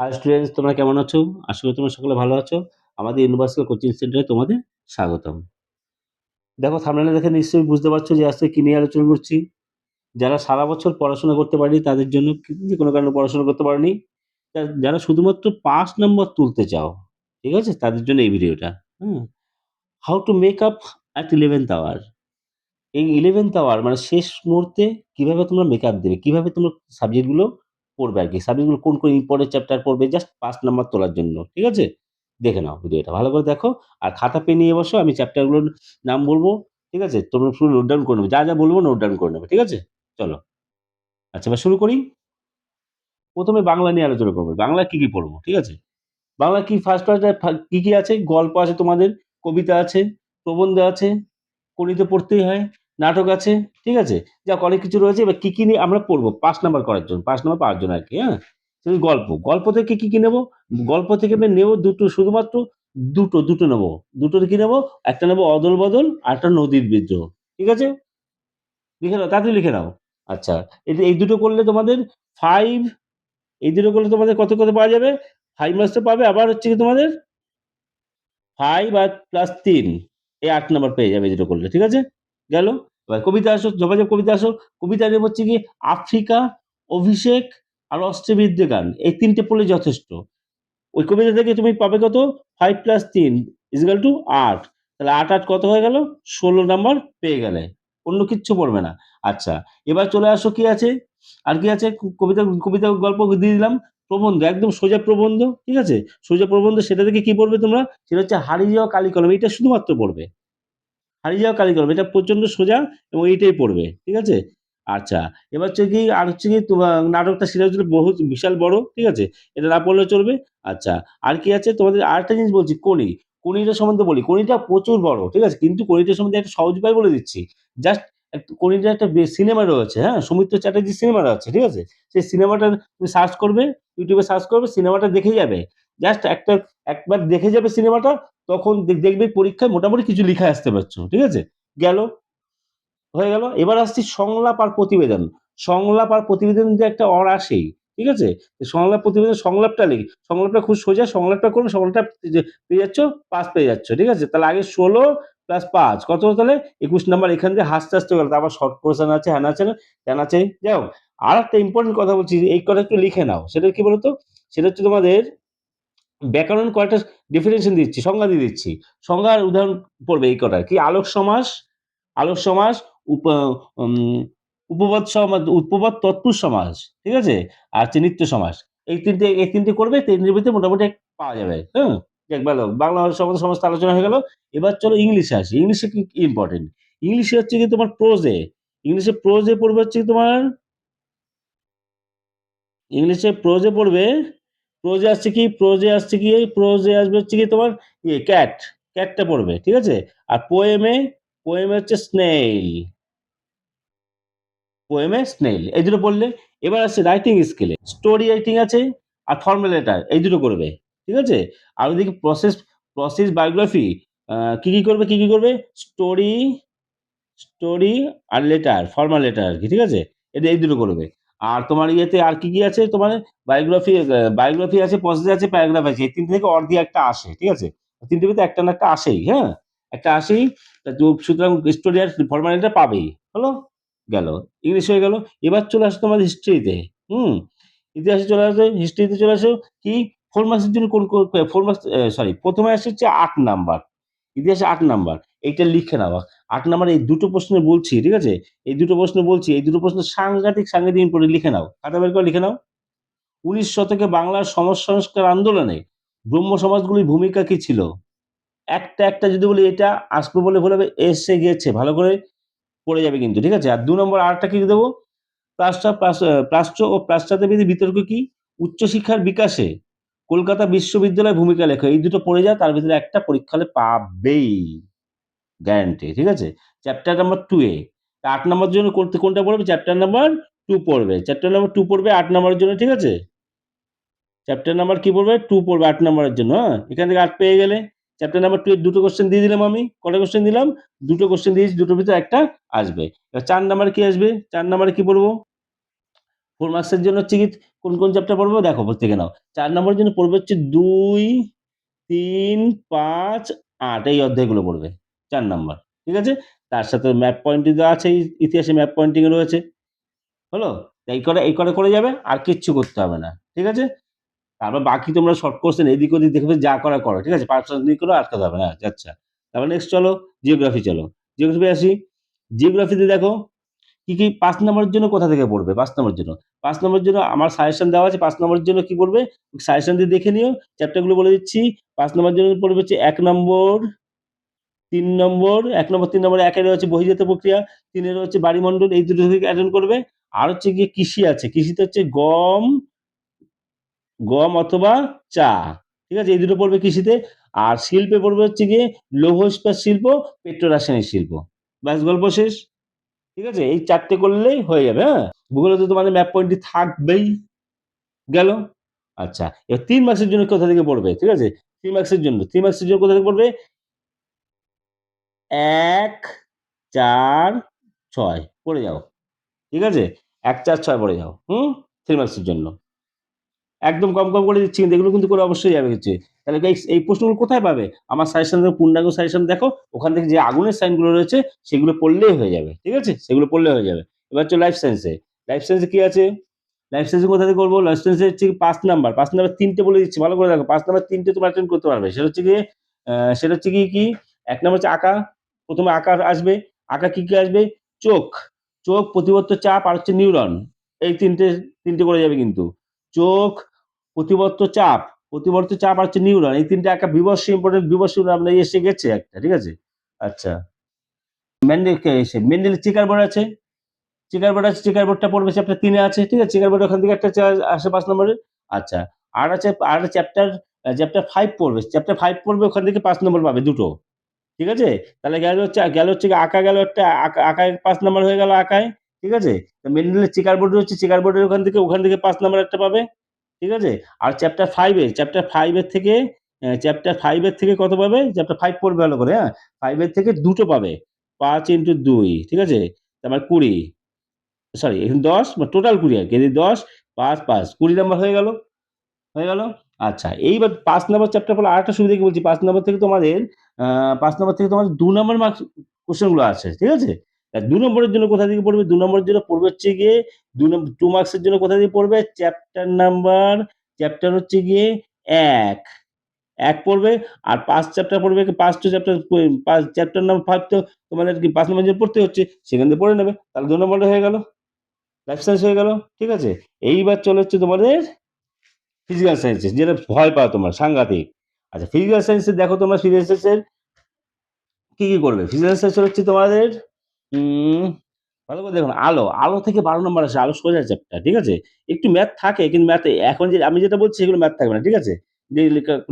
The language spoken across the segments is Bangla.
হাই স্টুডেন্টস তোমরা কেমন আছো? আশা করি তোমরা সকলে ভালো আছো। আমাদের ইউনিভার্সাল কোচিং সেন্টারে তোমাদের স্বাগতম। দেখো থামলে দেখে নিশ্চয়ই বুঝতে পারছ যে আজকে কি নিয়ে আলোচনা করছি। যারা সারা বছর পড়াশোনা করতে পারেনি, তাদের জন্য যে কোনো কারণে পড়াশোনা করতে পারেনি যারা শুধুমাত্র পাঁচ নম্বর তুলতে চাও, ঠিক আছে? তাদের জন্য এই ভিডিওটা হ্যাঁ how to make up at eleventh hour এই ইলেভেন্থ আওয়ার মানে শেষ মুহূর্তে কীভাবে তোমরা মেকআপ দেবে, কীভাবে তোমরা সাবজেক্টগুলো পড়বে আর কি। সাবজেক্টগুলো কোন কোন ইম্পর্টেন্ট চ্যাপ্টার পড়বে জাস্ট পাঁচ নাম্বার তোলার জন্য, ঠিক আছে? দেখে নাও ভিডিওটা, ভালো করে দেখো। আর খাতা পেন নিয়ে বসো, আমি চ্যাপ্টারগুলোর নাম বলব, ঠিক আছে? তোমরা শুধু নোট ডাউন করে নেবে, যা যা বলব নোট ডাউন করে নেবে, ঠিক আছে? চলো। আচ্ছা এবার শুরু করি। প্রথমে বাংলা নিয়ে আলোচনা করব। বাংলা কি কি পড়ব, ঠিক আছে? বাংলা কি ফার্স্ট পার্টে কি কি আছে? গল্প আছে তোমাদের, কবিতা আছে, প্রবন্ধ আছে, গণিত পড়তেই হয় নাটক আছে, ঠিক আছে? যা অনেক কিছু রয়েছে। এবার কি কি নিয়ে আমরা পড়ব? পাঁচ নাম্বার করার জন্য, পাঁচ নাম্বার পাওয়ার জন্য আর কি হ্যাঁ? গল্প। গল্প থেকে কি কি নেব? গল্প থেকে আমি নেব দুটো, শুধুমাত্র দুটো দুটো নেব। দুটো কি নেব? একটা নেব অদল বদল আর একটা নদীর বিদ্রোহ, ঠিক আছে? লিখে নাও, তাড়াতাড়ি লিখে নাও। আচ্ছা এই এই দুটো করলে তোমাদের ফাইভ এই দুটো করলে তোমাদের কত কত পাওয়া যাবে? ফাইভ মার্কসটা পাবে, আবার হচ্ছে কি তোমাদের? ফাইভ আর প্লাস তিন, এই আট নাম্বার পেয়ে যাবে যেটা করলে, ঠিক আছে? গেল। এবার কবিতা আসো, যোগাযোগ কবিতা আসো। কবিতা হচ্ছে কি, আফ্রিকা, অভিষেক আর অস্ট্রেবিদ্যে গান। এই তিনটে পড়লে যথেষ্ট। ওই কবিতা থেকে তুমি পাবে কত? ফাইভ প্লাস তিন ইজিক্যাল টু আট তাহলে আট আট কত হয়ে গেল? ষোলো নাম্বার পেয়ে গেলে। অন্য কিচ্ছু পড়বে না। আচ্ছা এবার চলে আসো কি আছে? আর কি আছে? কবিতা কবিতা গল্প দিয়ে দিলাম। প্রবন্ধ, একদম সোজা প্রবন্ধ, ঠিক আছে? সোজা প্রবন্ধ, সেটা থেকে কি পড়বে তোমরা? সেটা হচ্ছে হারিয়ে যাওয়া কালি কলম এটা শুধুমাত্র পড়বে। হারিয়ে যাওয়া কালি কলম এটা প্রচণ্ড সোজা এবং এইটাই পড়বে, ঠিক আছে? আচ্ছা এবার হচ্ছে কি, আর হচ্ছে কি নাটকটা হচ্ছে বহু বিশাল বড়, ঠিক আছে? এটা না পড়লে চলবে। আচ্ছা আর কি আছে? তোমাদের আরেকটা জিনিস বলছি কণি কণিটা সম্বন্ধে বলি, কণিটা প্রচুর বড়, ঠিক আছে? কিন্তু কণিটা সম্বন্ধে একটা সহজ উপায় বলে দিচ্ছি। জাস্ট কণিটা একটা সিনেমা রয়েছে হ্যাঁ? সৌমিত্র চ্যাটার্জির সিনেমা রয়েছে ঠিক আছে? সেই সিনেমাটা তুমি সার্চ করবে ইউটিউবে সার্চ করবে সিনেমাটা দেখে যাবে। জাস্ট একটা, একবার দেখে যাবে সিনেমাটা তখন দেখ- দেখবে পরীক্ষায় মোটামুটি কিছু লিখে আসতে পারছ, ঠিক আছে? গেল, হয়ে গেল। এবার আসছি সংলাপ আর প্রতিবেদন। সংলাপ আর প্রতিবেদন যে একটা অর আসেই, ঠিক আছে? সংলাপ, প্রতিবেদন, সংলাপটা লিখ। সংলাপটা খুব সোজা, সংলাপটা করবে সংলাপটা পেয়ে যাচ্ছ পাঁচ পেয়ে যাচ্ছ, ঠিক আছে? তাহলে আগে ষোলো প্লাস পাঁচ, কত তাহলে? একুশ নাম্বার, এখান দিয়ে হাসতে হাসতে গেল। তারপর শর্ট কোশ্চেন আছে হ্যান আছে ত্যান আছে। যাই হোক আর একটা ইম্পর্টেন্ট কথা বলছি, এই কথা একটু লিখে নাও। সেটা কি বলতো? সেটা হচ্ছে তোমাদের ব্যাকরণ কয়েকটা ডেফিনেশন দিচ্ছি সংজ্ঞা দিয়ে দিচ্ছি। সংজ্ঞার উদাহরণ পড়বে এই কটা কি আলোক সমাস আলোক সমাস উপ উম, উপবাদ তৎপুর সমাজ ঠিক আছে? আর হচ্ছে নিত্য সমাস। এই তিনটে এই তিনটে করবে তিনটের ভিতরে মোটামুটি পাওয়া যাবে হ্যাঁ দেখ ভালো বাংলা সমাজ সমস্ত আলোচনা হয়ে গেল। এবার চলো ইংলিশে আসি। ইংলিশে কি ইম্পর্টেন্ট ইংলিশে হচ্ছে কি তোমার প্রোজে ইংলিশে প্রোজে পড়বে হচ্ছে তোমার? ইংলিশে প্রোজে পড়বে প্রোজে আসছে কি? প্রোজে আসছে কি? প্রোজে আসবে হচ্ছে কি তোমার ইয়ে ক্যাট ক্যাটটা পড়বে, ঠিক আছে? আর পোয়েমে পোয়েমে হচ্ছে স্নেইল পোয়েমে স্নেইল এই দুটো পড়লে। এবার আসছে রাইটিং স্কিলে স্টোরি রাইটিং আছে আর ফর্মাল লেটার এই দুটো করবে, ঠিক আছে? আর ওইদিকে প্রসেস প্রসেস বায়োগ্রাফি কি কি করবে, কি কি করবে? স্টোরি স্টোরি আর লেটার ফর্মাল লেটার আর কি, ঠিক আছে? এটা এই দুটো করবে। আর তোমার ইয়েতে আর কি কি আছে? তোমার বায়োগ্রাফি বায়োগ্রাফি আছে প্রসেস আছে প্যারাগ্রাফ আছে। এই তিনটে থেকে অর দিয়ে একটা আসে, ঠিক আছে? তিনটে ভিতরে একটা না একটা আসেই হ্যাঁ? একটা আসেই সুতরাং স্টোরি আর ফর্মাল লেটার পাবেই। হলো? গেল। ইংলিশ হয়ে গেল। এবার চলে আসো তোমার হিস্ট্রিতে হুম? ইতিহাসে চলে আসো হিস্ট্রিতে চলে আসো। কি? ফোর মার্কসের জন্য কোন ফোর মার্কস সরি প্রথমে আসে হচ্ছে আট নাম্বার ইতিহাসে আট নাম্বার এইটা লিখে নেওয়া আট নাম্বার এই দুটো প্রশ্ন বলছি, ঠিক আছে? এই দুটো প্রশ্ন বলছি, এই দুটো প্রশ্ন সাংঘাতিক সাংঘাতিক ইম্পর্টেন্ট লিখে নাও। খাতা বের করে লিখে নাও। উনিশ শতকে বাংলার সমাজ সংস্কার আন্দোলনে ব্রহ্ম সমাজগুলির ভূমিকা কি ছিল? একটা একটা যদি বলি, এটা আসবে বলে বলে এসে গেছে, ভালো করে পড়ে যাবে কিন্তু, ঠিক আছে? আর দু নম্বর আরটা কি দেবো? প্রাচ্য প্রাচ্য ও পাশ্চাত্যবিধি বিতর্ক কি? উচ্চশিক্ষার বিকাশে কলকাতা বিশ্ববিদ্যালয় ভূমিকা লেখো। এই দুটো পড়ে যায় তার ভিতরে একটা পরীক্ষালে পাবেই। গ্যারান্টি ঠিক আছে? চ্যাপ্টার নাম্বার টু এ আট নম্বর জন্য করতে কোনটা পড়বে? চ্যাপ্টার নাম্বার টু পড়বে। চ্যাপ্টার নাম্বার টু পড়বে আট নম্বরের জন্য, ঠিক আছে? চ্যাপ্টার নাম্বার কি পড়বে? টু পড়বে আট নম্বরের জন্য হ্যাঁ? এখান থেকে আট পেয়ে গেলে চ্যাপ্টার নাম্বার টু এর দুটো কোশ্চেন দিয়ে দিলাম আমি। কটা কোশ্চেন দিলাম? দুটো কোশ্চেন দিয়েছি, দুটোর ভিতরে একটা আসবে। এবার চার নাম্বার কি আসবে? চার নাম্বারে কি পড়ব? ফোর মার্কসের জন্য কি, কোন কোন চ্যাপ্টার পড়ব? দেখো প্রত্যেকে নাও। চার নম্বরের জন্য পড়বে হচ্ছে দুই, তিন, পাঁচ, আট। এই অধ্যায়গুলো পড়বে। চার নাম্বার, ঠিক আছে? তার সাথে ম্যাপ পয়েন্টিং দেওয়া আছে ইতিহাসে ম্যাপ পয়েন্টিং রয়েছে। হলো? এই করে এই করে করে যাবে, আর কিচ্ছু করতে হবে না, ঠিক আছে? তারপর বাকি তোমরা শর্ট কোশ্চেন এদিক ওদিক দেখবে যা করা করো, ঠিক আছে? পার্সোনাল দিক করে আটকাতে হবে না আচ্ছা তারপর নেক্সট চলো জিওগ্রাফি চলো। জিওগ্রাফি আসি। জিওগ্রাফিতে দেখো, কি কি, পাঁচ নম্বরের জন্য কোথা থেকে পড়বে? পাঁচ নম্বরের জন্য। পাঁচ নম্বরের জন্য আমার সাজেশন দেওয়া আছে, পাঁচ নম্বরের জন্য কি পড়বে? সাজেশন দিয়ে দেখে নিও চ্যাপ্টারগুলো বলে দিচ্ছি। পাঁচ নম্বরের জন্য পড়বে হচ্ছে এক নম্বর তিন নম্বর, এক নম্বর, তিন নম্বর একের হচ্ছে বহির্জাত প্রক্রিয়া, তিনের হচ্ছে বাড়িমণ্ডল, এই দুটো থেকে অ্যাটেন্ড করবে। আর হচ্ছে গিয়ে কৃষি আছে। কৃষিতে হচ্ছে গম গম অথবা চা। ঠিক আছে? এই দুটো পড়বে কৃষিতে। আর শিল্পে পড়বে হচ্ছে গিয়ে লৌহ ইস্পাত শিল্প পেট্রো রাসায়নিক শিল্প। ব্যাস, গল্প শেষ। ঠিক আছে? এই চারটে করলেই হয়ে যাবে হ্যাঁ? ভূগোলে তো তোমাদের ম্যাপ পয়েন্টটি থাকবেই। গেল? আচ্ছা। এবার তিন মাসের জন্য কোথা থেকে পড়বে? ঠিক আছে? তিন মাসের জন্য। তিন মাসের জন্য কোথা থেকে পড়বে? এক, চার, ছয়। পড়ে যাও। ঠিক আছে? এক, চার, ছয় পড়ে যাও। হুম? থ্রি মার্কসের জন্য। একদম কম কম করে দিচ্ছি, কিন্তু এগুলো কিন্তু করে অবশ্যই যাবে হচ্ছে। তাহলে এই প্রশ্নগুলো কোথায় পাবে? আমার সাজেশন পূর্ণাঙ্গ সাজেশন দেখো, ওখান থেকে যে আগুনের সাইনগুলো রয়েছে, সেগুলো পড়লেই হয়ে যাবে। ঠিক আছে? সেগুলো পড়লে হয়ে যাবে। এবার হচ্ছে লাইফ সায়েন্সে লাইফ সায়েন্সে কী আছে? লাইফ সায়েন্সে কোথা থেকে করব? লাইফ সায়েন্সে হচ্ছে পাঁচ নাম্বার পাঁচ নাম্বার তিনটে বলে দিচ্ছি, ভালো করে দেখো। পাঁচ নাম্বার তিনটে তোমার অ্যাটেন্ড করতে পারবে। সেটা হচ্ছে কি সেটা হচ্ছে কি কি? এক নাম্বার হচ্ছে আঁকা। প্রথমে আঁকা আসবে আঁকা কি কি আসবে? চোখ। চোখ প্রতিবর্ত চাপ আর হচ্ছে নিউরন। এই তিনটে তিনটে করে যাবে কিন্তু। চোখ প্রতিবর্ত চাপ প্রতিবর্ত চাপ আর হচ্ছে নিউরন। এই তিনটে একটা বিবর্ষ ইম্পর্টেন্ট বিবর্ষ আমরা এসে গেছে একটা, ঠিক আছে? আচ্ছা। মেন্ডেল কে এসে মেন্ডেল চিকার বোর্ড আছে। চিকার বোর্ড আছে চিকার বোর্ডটা পড়বে চ্যাপ্টার তিনে আছে, ঠিক আছে? চিকার বোর্ড ওখান থেকে একটা আসে পাঁচ নম্বরের আচ্ছা। আর আছে, আর চ্যাপ্টার চ্যাপ্টার ফাইভ পড়বে। চ্যাপ্টার ফাইভ পড়বে ওখান থেকে পাঁচ নম্বর পাবে দুটো। ঠিক আছে? তাহলে গেল হচ্ছে গেল হচ্ছে আঁকা গেল একটা, আঁকা- আঁকায় পাঁচ নাম্বার হয়ে গেল আঁকায়, ঠিক আছে? মেন্ডেলের চিকার বোর্ড হচ্ছে চিকার বোর্ডের ওখান থেকে ওখান থেকে পাঁচ নাম্বার একটা পাবে, ঠিক আছে? আর চ্যাপ্টার ফাইভের চ্যাপ্টার ফাইভের থেকে চ্যাপ্টার ফাইভের থেকে কত পাবে? চ্যাপ্টার ফাইভ পড়বে ভালো করে হ্যাঁ? ফাইভের থেকে দুটো পাবে, পাঁচ ইন্টু দুই, ঠিক আছে? তারপর কুড়ি সরি এখন দশ টোটাল কুড়ি আর কি দশ, পাঁচ পাঁচ, কুড়ি নাম্বার হয়ে গেল হয়ে গেল আচ্ছা এইবার পাঁচ নম্বর চ্যাপ্টার পর আরেকটা সুবিধা কি বলছি? পাঁচ নম্বর থেকে তোমাদের পাঁচ নম্বর থেকে তোমাদের দু নম্বর মার্কস কোশ্চেনগুলো আছে ঠিক আছে? দু নম্বরের জন্য কোথা থেকে পড়বে? দু নম্বরের জন্য পড়বে হচ্ছে গিয়ে, দু নম্বর টু মার্কসের জন্য কোথা থেকে পড়বে? চ্যাপ্টার নাম্বার চ্যাপ্টার হচ্ছে গিয়ে এক। এক পড়বে, আর পাঁচ চ্যাপ্টার পড়বে পাঁচ টু চ্যাপ্টার পাঁচ চ্যাপ্টার নাম্বার ফাইভ তো তোমাদের কি পাঁচ নম্বর জন্য পড়তে হচ্ছে, সেখান থেকে পড়ে নেবে। তাহলে দু নম্বরটা হয়ে গেল লাইফ সায়েন্স হয়ে গেল, ঠিক আছে? এইবার চলে হচ্ছে তোমাদের ফিজিক্যাল সায়েন্সেস যেটা ভয় পাও তোমার, সাংঘাতিক। আচ্ছা ফিজিক্যাল সায়েন্সে দেখো তোমরা ফিজিক্যাল সায়েন্সের কি কি করবে? ফিজিক্যাল সায়েন্স হচ্ছে তোমাদের ভালো করে দেখুন আলো। আলো থেকে বারো নম্বর আসে, আলো সোজা চ্যাপ্টার ঠিক আছে? একটু ম্যাথ থাকে, কিন্তু ম্যাথ এখন যে, আমি যেটা বলছি, সেগুলো ম্যাথ থাকবে না, ঠিক আছে? যে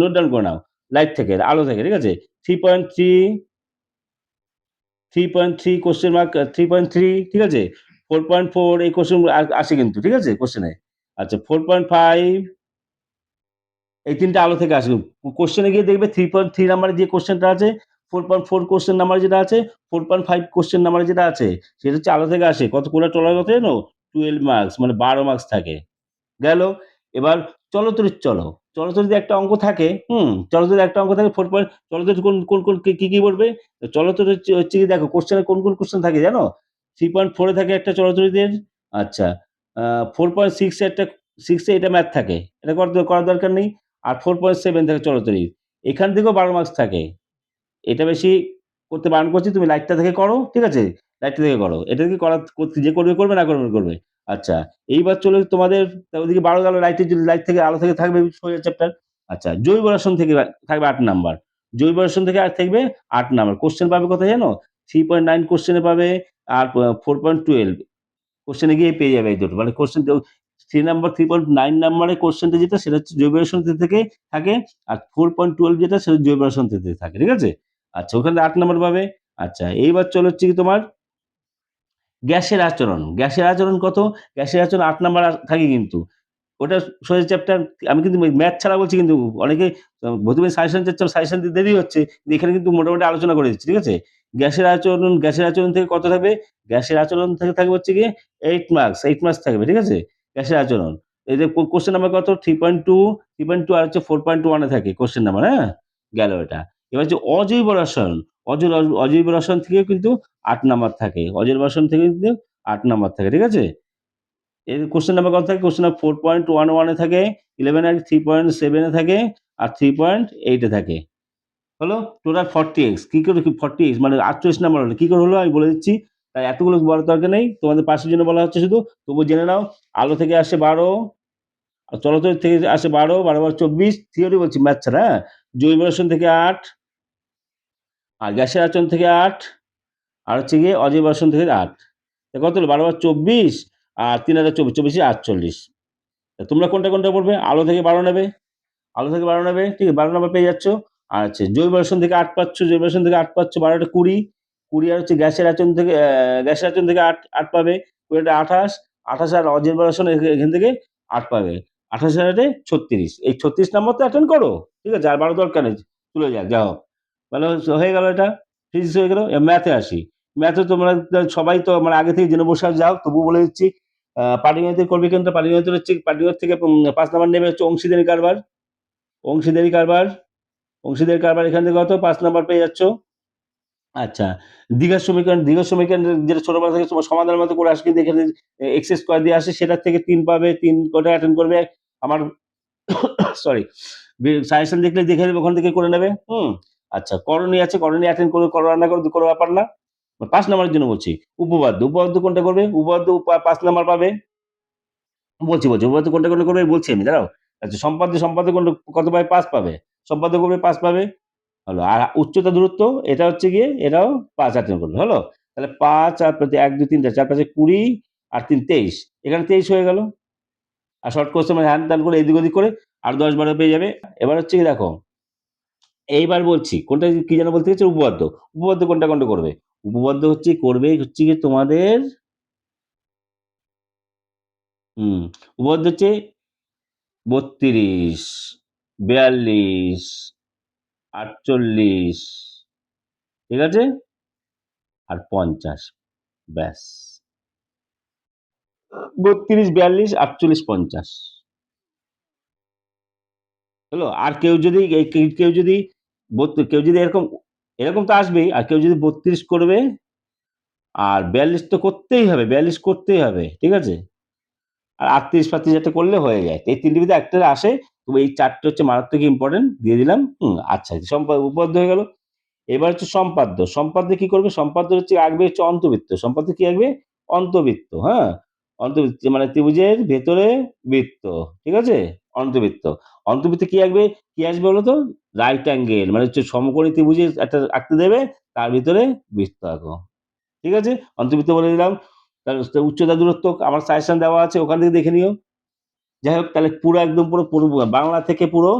নোট ডাউন করে নাও লাইট থেকে, আলো থেকে, ঠিক আছে? Three point three three point three question mark three point three ঠিক আছে? ফোর পয়েন্ট ফোর এই কোশ্চেন আসে কিন্তু, ঠিক আছে কোশ্চেনে আচ্ছা ফোর পয়েন্ট ফাইভ এই তিনটা আলো থেকে আসবে কোশ্চেনে গিয়ে দেখবে থ্রি পয়েন্ট থ্রি নাম্বারে যে কোশ্চেনটা আছে four point four question number যেটা আছে four point five question number যেটা আছে, সেটা হচ্ছে আলো থেকে আসে। কত কোলা টলার কথা জানো টুয়েলভ মার্কস মানে বারো মার্কস থাকে। গেল। এবার চলতরির চলো। চলতরিতে একটা অঙ্ক থাকে, হুম চলতরিতে একটা অঙ্ক থাকে ফোর পয়েন্ট চলতরি কোন কোন কোন, কি কি পড়বে চলতরি হচ্ছে কি দেখো কোশ্চেনে কোন কোন কোশ্চেন থাকে জানো? থ্রি পয়েন্ট ফোরে থাকে একটা চলতরিতে আচ্ছা ফোর পয়েন্ট সিক্সে একটা সিক্সে এটা ম্যাথ থাকে। এটা করার দরকার নেই। আর ফোর পয়েন্ট সেভেন থাকে চলতরি এখান থেকেও বারো মার্কস থাকে। এটা বেশি করতে বারণ করছি, তুমি লাইটটা থেকে করো, ঠিক আছে? লাইটটা থেকে করো। এটা থেকে করা যে করবে করবে, না করবে করবে। আচ্ছা এইবার চলে তোমাদের ওদিকে বারো গেল লাইটের যদি লাইট থেকে আলো থেকে থাকবে সোজা চ্যাপ্টার আচ্ছা জৈব রসায়ন থেকে থাকবে আট নাম্বার জৈব রসায়ন থেকে আর থাকবে আট নাম্বার কোশ্চেন পাবে কোথায় জানো? থ্রি পয়েন্ট নাইন কোশ্চেনে পাবে, আর ফোর পয়েন্ট টুয়েলভ কোশ্চেনে গিয়ে পেয়ে যাবে এই দুটো। মানে question three number three point nine নাম্বারে কোশ্চেনটা যেটা, সেটা হচ্ছে জৈব রসায়ন থেকে থাকে, আর ফোর পয়েন্ট টুয়েলভ যেটা, সেটা জৈব রসায়ন থেকে থাকে, ঠিক আছে? আচ্ছা ওখানে আট নাম্বার পাবে। আচ্ছা এইবার চলে হচ্ছে কি তোমার? গ্যাসের আচরণ। গ্যাসের আচরণ কত? গ্যাসের আচরণ আট নাম্বার থাকে কিন্তু। ওটা সোজা চ্যাপ্টার আমি কিন্তু ম্যাথ ছাড়া বলছি কিন্তু অনেকে প্রথমে সাজেশন চাচ্ছ সাজেশন দিতে দেরি হচ্ছে এখানে কিন্তু মোটামুটি আলোচনা করে দিচ্ছি, ঠিক আছে? গ্যাসের আচরণ গ্যাসের আচরণ থেকে কত থাকবে? গ্যাসের আচরণ থেকে থাকবে হচ্ছে গিয়ে এইট মার্কস এইট মার্কস থাকবে, ঠিক আছে? গ্যাসের আচরণ এই যে কোশ্চেন নাম্বার কত? Three point two three point two আর হচ্ছে ফোর পয়েন্ট টু ওয়ানে থাকে কোশ্চেন নাম্বার হ্যাঁ? গেল এটা। এবার হচ্ছে অজৈব রসায়ন, অজৈব অজৈব রসায়ন থেকেও কিন্তু আট নাম্বার থাকে। অজৈব রসায়ন থেকে কিন্তু আট নাম্বার থাকে, ঠিক আছে? এর কোশ্চেন নাম্বার কত থাকে? Question number four point one ওয়ানে থাকে ইলেভেন আর থ্রি পয়েন্ট সেভেনে থাকে, আর থ্রি পয়েন্ট এইটে থাকে। হলো? টোটাল ফর্টি এক্স কী করে ফর্টি এক্স মানে আটচল্লিশ নাম্বার হলো। কী করে হলো? আমি বলে দিচ্ছি। এতগুলো বলার দরকার নেই। তোমাদের পাশের জন্য বলা হচ্ছে শুধু তবু জেনে নাও, আলো থেকে আসে বারো চলতর থেকে আসে বারো বারো বার চব্বিশ থিওরি বলছি ম্যাথ ছাড়া হ্যাঁ? জৈব রসায়ন থেকে আট, আর গ্যাসের আচরণ থেকে আট, আর হচ্ছে গিয়ে অজৈব রসায়ন থেকে আট। কত হলো? বারো বার চব্বিশ, আর তিন হাজার চব্বিশ, চব্বিশে আটচল্লিশ। তোমরা কোনটা কোনটা পড়বে? আলো থেকে বারো নেবে। আলো থেকে বারো নেবে, ঠিক আছে, বারো নম্বর পেয়ে যাচ্ছ। আর হচ্ছে জৈব রসায়ন থেকে আট পাচ্ছ, জৈব রসায়ন থেকে আট পাচ্ছ, বারোটা কুড়ি। কুড়ি আর হচ্ছে গ্যাসের আচরণ থেকে গ্যাসের আচরণ থেকে আট আট পাবে। কুড়িটা আঠাশ আঠাশ আর অজৈব রসায়ন এখান থেকে আট পাবে। আঠাশ আটে ছত্রিশ। এই ছত্রিশ নম্বর তো অ্যাটেন্ড করো, ঠিক আছে? আর বারো দরকার নেই তুলে যাক যা হোক তাহলে হয়ে গেল এটা? ফিজিক্স হয়ে গেল? ম্যাথে আসি। ম্যাথে তোমরা সবাই তো মানে আগে থেকে জেনে বসে যাও তবু বলে দিচ্ছি পাটিগণিতের করবে কিন্তু পাটিগণিতের হচ্ছে, পাটিগণিত থেকে পাঁচ নাম্বার নেবে হচ্ছে অংশীদারি কারবার। অংশীদারি কারবার। অংশীদারি কারবার এখান থেকে কত? পাঁচ নাম্বার পেয়ে যাচ্ছ। আচ্ছা দীঘার সমীকরণ দীঘার সমীকরণ যেটা ছোটবেলা থেকে তোমার সমাধানের মতো করে আসে কিন্তু এখানে এক্স স্কোয়ার দিয়ে আসে, সেটার থেকে তিন পাবে, তিন কটা অ্যাটেন্ড করবে? আমার সরি সাজেশন দেখলে দেখে নেবে, ওখান থেকে করে নেবে, হুম? আচ্ছা করণী আছে, করণী অ্যাটেন্ড করে, করো না করো কোনো ব্যাপার না। পাঁচ নাম্বারের জন্য বলছি উপবাদ্য উপবাদ্য কোনটা করবে? উপবাদ্য উপ- পাঁচ নাম্বার পাবে? বলছি বলছি উপবাদ্য কোনটা কোনটা করবে বলছি আমি, দাঁড়াও। আচ্ছা সম্পাদ্য সম্পাদ্য কোনটা, কত পাবে? পাঁচ পাবে। সম্পাদ্য করবে, পাঁচ পাবে। হলো। আর উচ্চতা দূরত্ব, এটা হচ্ছে গিয়ে এটাও পাঁচ অ্যাটেন্ড করবে হলো? তাহলে পাঁচ আর প্রতি এক, দুই তিনটা চার পাঁচে কুড়ি আর তিন, তেইশ। এখানে তেইশ হয়ে গেল। আর শর্ট কোর্সে মানে হ্যান ত্যান করে এদিক ওদিক করে আর দশ বারো পেয়ে যাবে। এবার হচ্ছে কি দেখো, এইবার বলছি, কোনটা কি যেন বলতে গেছে উপবাদ্য উপবাদ্য কোনটা কোনটা করবে? উপবাদ্য হচ্ছে করবে, হচ্ছে কি তোমাদের হুম উপবাদ্য হচ্ছে বত্রিশ, বিয়াল্লিশ আটচল্লিশ। ঠিক আছে? আর পঞ্চাশ। ব্যাস। বত্রিশ, বিয়াল্লিশ, আটচল্লিশ, পঞ্চাশ। হলো? আর কেউ যদি কেউ- যদি কেউ যদি এরকম এরকম তো আসবেই। আর কেউ যদি বত্রিশ করবে, আর বিয়াল্লিশ তো করতেই হবে, বিয়াল্লিশ করতেই হবে। ঠিক আছে? আর আটত্রিশ ফাত্রিশ একটা করলে হয়ে যায়। এই তিনটি ভিতরে একটা আসে তবে এই চারটে হচ্ছে মারাত্মক ইম্পর্টেন্ট দিয়ে দিলাম, হুম আচ্ছা সম্পাদ উপপাদ্য হয়ে গেল। এবার হচ্ছে সম্পাদ্য। সম্পাদ্য কি করবে? সম্পাদ্য হচ্ছে আঁকবে হচ্ছে অন্তবৃত্ত। সম্পাদ্য কি আঁকবে? অন্তবৃত্ত হ্যাঁ? অন্তবৃত্ত মানে ত্রিভুজের ভেতরে বৃত্ত, ঠিক আছে? অন্তবৃত্ত। অন্তবৃত্ত কি আঁকবে? কি আসবে বলো তো? রাইট অ্যাঙ্গেল মানে হচ্ছে সমকোণী ত্রিভুজে একটা আঁকতে দেবে, তার ভিতরে বৃত্ত আঁকো। ঠিক আছে? অন্তবৃত্ত বলে দিলাম। তার উচ্চতা দূরত্ব, আমার সাজেশন দেওয়া আছে, ওখান থেকে দেখে নিও। যাই হোক তাহলে পুরো একদম পুরো পুরো বাংলা থেকে পুরো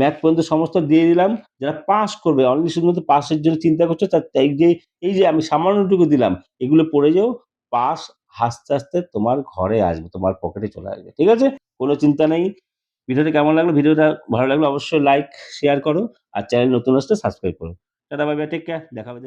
ম্যাথ পর্যন্ত সমস্ত দিয়ে দিলাম। যারা পাস করবে, অনলি শুধুমাত্র পাসের জন্য চিন্তা করছ তার এই যে এই যে আমি সামান্যটুকু দিলাম, এগুলো পড়ে যাও পাস হাসতে হাসতে তোমার ঘরে আসবে, তোমার পকেটে চলে আসবে, ঠিক আছে? কোনো চিন্তা নেই। ভিডিওটা কেমন লাগল? ভিডিওটা ভালো লাগল অবশ্যই লাইক শেয়ার করো, আর চ্যানেল নতুন আসতে সাবস্ক্রাইব করো। টাটা বাই টেক কেয়ার দেখা হবে।